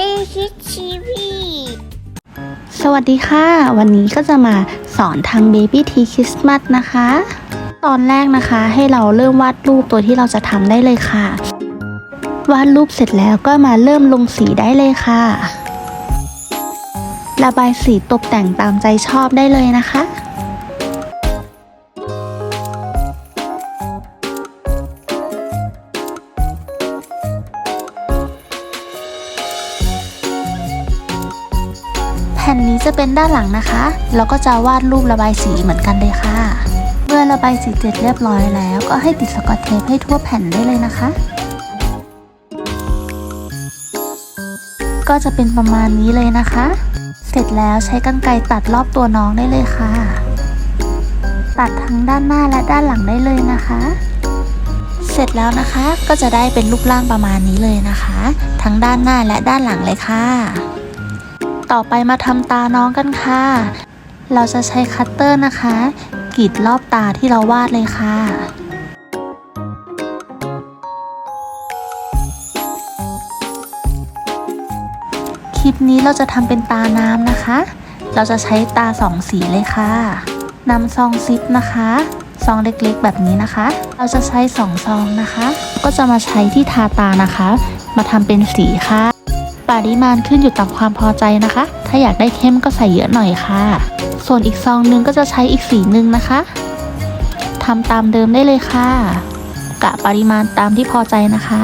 ลี่คิดชีวีสวัสดีค่ะ วันนี้ก็จะมาสอนทาง Baby T Christmas นะคะ ตอนแรกนะคะให้เราเริ่มวาดรูปตัวที่เราจะทำได้เลยค่ะ วาดรูปเสร็จแล้วก็มาเริ่มลงสีได้เลยค่ะ ระบายสีตกแต่งตามใจชอบได้เลยนะคะ นี้จะเป็นด้านหลังนะคะแล้วก็จะวาดรูประบายสีเหมือนกันเลยค่ะ เมื่อระบายสีเสร็จเรียบร้อยแล้ว ก็ให้ติดสกอตเทปให้ทั่วแผ่นได้เลยนะคะ ก็จะเป็นประมาณนี้เลยนะคะ เสร็จแล้วใช้กรรไกรตัดรอบตัวน้องได้เลยค่ะ ตัดทั้งด้านหน้าและด้านหลังได้เลยนะคะเสร็จแล้วนะคะก็จะได้เป็นรูปร่างประมาณนี้เลยนะคะ ทั้งด้านหน้าและด้านหลังเลยค่ะ ต่อไปมาทำตาน้องกันค่ะ เราจะใช้คัตเตอร์นะคะกรีดรอบตาที่เราวาดเลยค่ะคลิปนี้เราจะทำเป็นตาน้ำนะคะ เราจะใช้ตาสองสีเลยค่ะนำซองซิปนะคะซองเล็กๆ แบบนี้นะคะ เราจะใช้สองซองนะคะ ก็จะมาใช้ที่ทาตานะคะ มาทำเป็นสีค่ะ ปริมาณขึ้นอยู่ตามความพอใจนะคะ ถ้าอยากได้เข้มก็ใส่เยอะหน่อยค่ะ ส่วนอีกซองนึงก็จะใช้อีกสีหนึ่งนะคะทำตามเดิมได้เลยค่ะ กะปริมาณตามที่พอใจนะคะ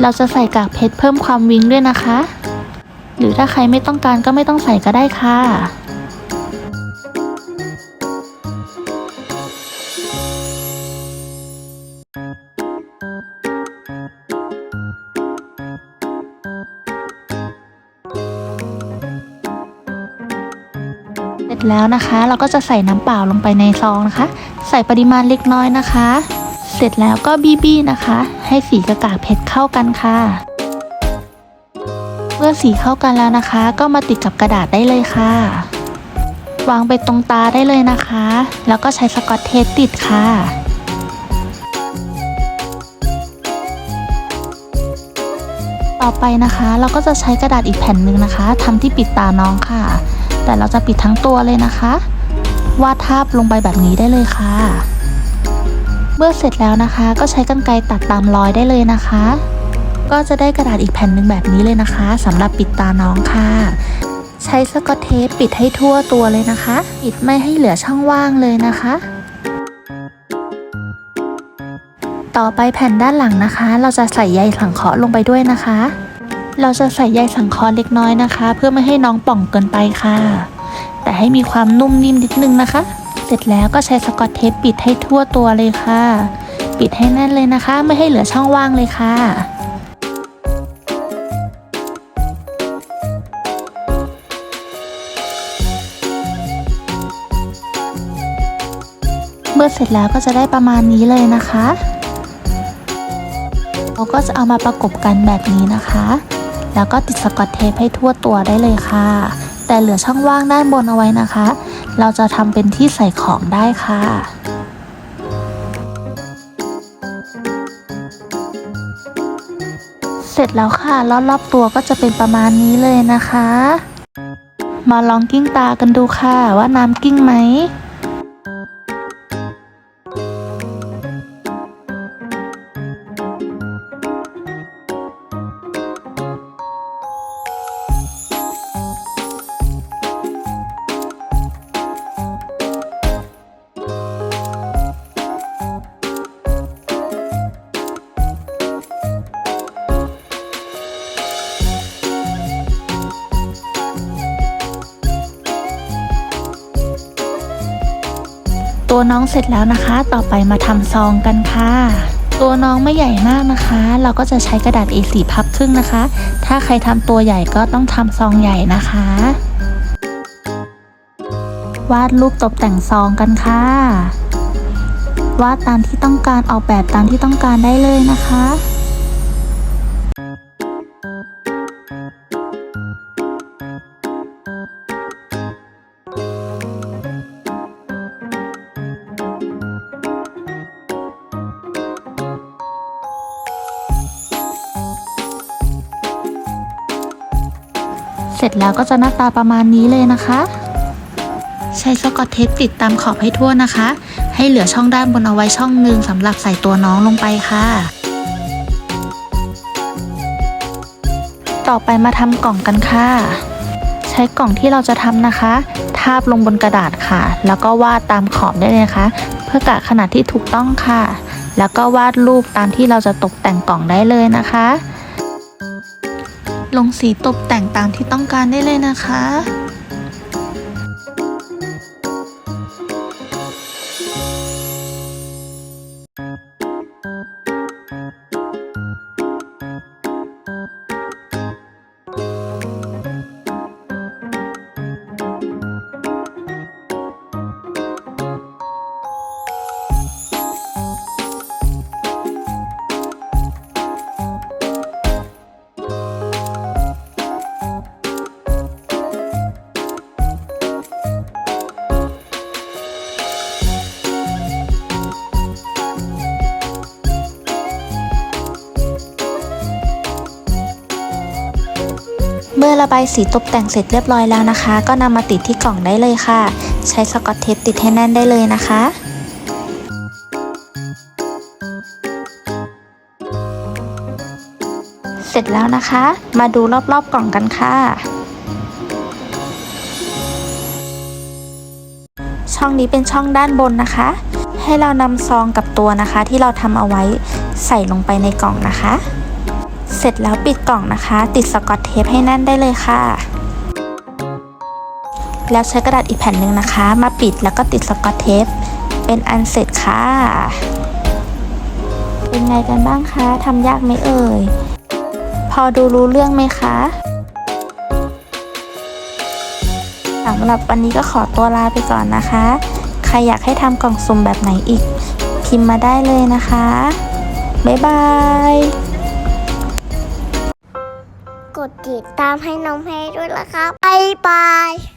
เราจะใส่กากเพชรเพิ่มความวิงด้วยนะคะ หรือถ้าใครไม่ต้องการก็ไม่ต้องใส่ก็ได้ค่ะ จแล้วนะคะ เราก็จะใส่น้ำเปล่าลงไปในซองนะคะ ใส่ปริมาณเล็กน้อยนะคะ เสร็จแล้วก็บีบี้นะคะ ให้สีกระกากเพชรเข้ากันค่ะ เมื่อสีเข้ากันแล้วนะคะ ก็มาติดกับกระดาษได้เลยค่ะ วางไปตรงตาได้เลยนะคะ แล้วก็ใช้สกอตเทปติดค่ะต่อไปนะคะ เราก็จะใช้กระดาษอีกแผ่นหนึ่งนะคะทำที่ปิดตาน้องค่ะ แต่เราจะปิดทั้งตัวเลยนะคะ วาดภาพลงไปแบบนี้ได้เลยค่ะ เมื่อเสร็จแล้วนะคะ ก็ใช้กรรไกรตัดตามรอยได้เลยนะคะ ก็จะได้กระดาษอีกแผ่นหนึ่งแบบนี้เลยนะคะสำหรับปิดตาน้องค่ะ ใช้สกอตเทปปิดให้ทั่วตัวเลยนะคะ ปิดไม่ให้เหลือช่องว่างเลยนะคะต่อไปแผ่นด้านหลังนะคะ เราจะใส่ใยสังเคราะห์ลงไปด้วยนะคะ เราจะใส่ใยสังเคราะห์เล็กน้อยนะคะ เพื่อไม่ให้น้องป่องเกินไปค่ะ แต่ให้มีความนุ่มนิ่มนิดนึงนะคะ เสร็จแล้วก็ใช้สกอตเทปปิดให้ทั่วตัวเลยค่ะ ปิดให้แน่นเลยนะคะ ไม่ให้เหลือช่องว่างเลยค่ะเมื่อเสร็จแล้วก็จะได้ประมาณนี้เลยนะคะ เราก็จะเอามาประกบกันแบบนี้นะคะ แล้วก็ติดสกอตเทปให้ทั่วตัวได้เลยค่ะ แต่เหลือช่องว่างด้านบนเอาไว้นะคะ เราจะทำเป็นที่ใส่ของได้ค่ะเสร็จแล้วค่ะรอบๆตัวก็จะเป็นประมาณนี้เลยนะคะ มาลองกิ้งตากันดูค่ะว่าน้ำกิ้งไหม ตัวน้องเสร็จแล้วนะคะ ต่อไปมาทำซองกันค่ะ ตัวน้องไม่ใหญ่มากนะคะ เราก็จะใช้กระดาษ A4 พับครึ่งนะคะ ถ้าใครทำตัวใหญ่ก็ต้องทำซองใหญ่นะคะ วาดรูปตกแต่งซองกันค่ะวาดตามที่ต้องการออกแบบตามที่ต้องการได้เลยนะคะ เสร็จแล้วก็จะหน้าตาประมาณนี้เลยนะคะ ใช้สกอตเทปติดตามขอบให้ทั่วนะคะ ให้เหลือช่องด้านบนเอาไว้ช่องหนึ่งสำหรับใส่ตัวน้องลงไปค่ะ ต่อไปมาทำกล่องกันค่ะ ใช้กล่องที่เราจะทำนะคะ ทาบลงบนกระดาษค่ะ แล้วก็วาดตามขอบได้เลยนะคะ เพื่อกะขนาดที่ถูกต้องค่ะ แล้วก็วาดรูปตามที่เราจะตกแต่งกล่องได้เลยนะคะ ลงสีตกแต่งตามที่ต้องการได้เลยนะคะ เมื่อระบายสีตกแต่งเสร็จเรียบร้อยแล้วนะคะ ก็นำมาติดที่กล่องได้เลยค่ะ ใช้สกอตเทปติดให้แน่นได้เลยนะคะเสร็จแล้วนะคะ มาดูรอบๆกล่องกันค่ะ ช่องนี้เป็นช่องด้านบนนะคะ ให้เรานำซองกับตัวนะคะ ที่เราทำเอาไว้ใส่ลงไปในกล่องนะคะ เสร็จแล้วปิดกล่องนะคะ ติดสกอตเทปให้แน่นได้เลยค่ะ แล้วใช้กระดาษอีกแผ่นหนึ่งนะคะ มาปิดแล้วก็ติดสกอตเทปเป็นอันเสร็จค่ะ เป็นไงกันบ้างคะทำยากไหมเอ่ย พอดูรู้เรื่องไหมคะสำหรับวันนี้ก็ขอตัวลาไปก่อนนะคะ ใครอยากให้ทำกล่องสุ่มแบบไหนอีก พิมพ์มาได้เลยนะคะ บ๊ายบาย ติดตามให้น้องเพลด้วยนะครับ๊ายบาย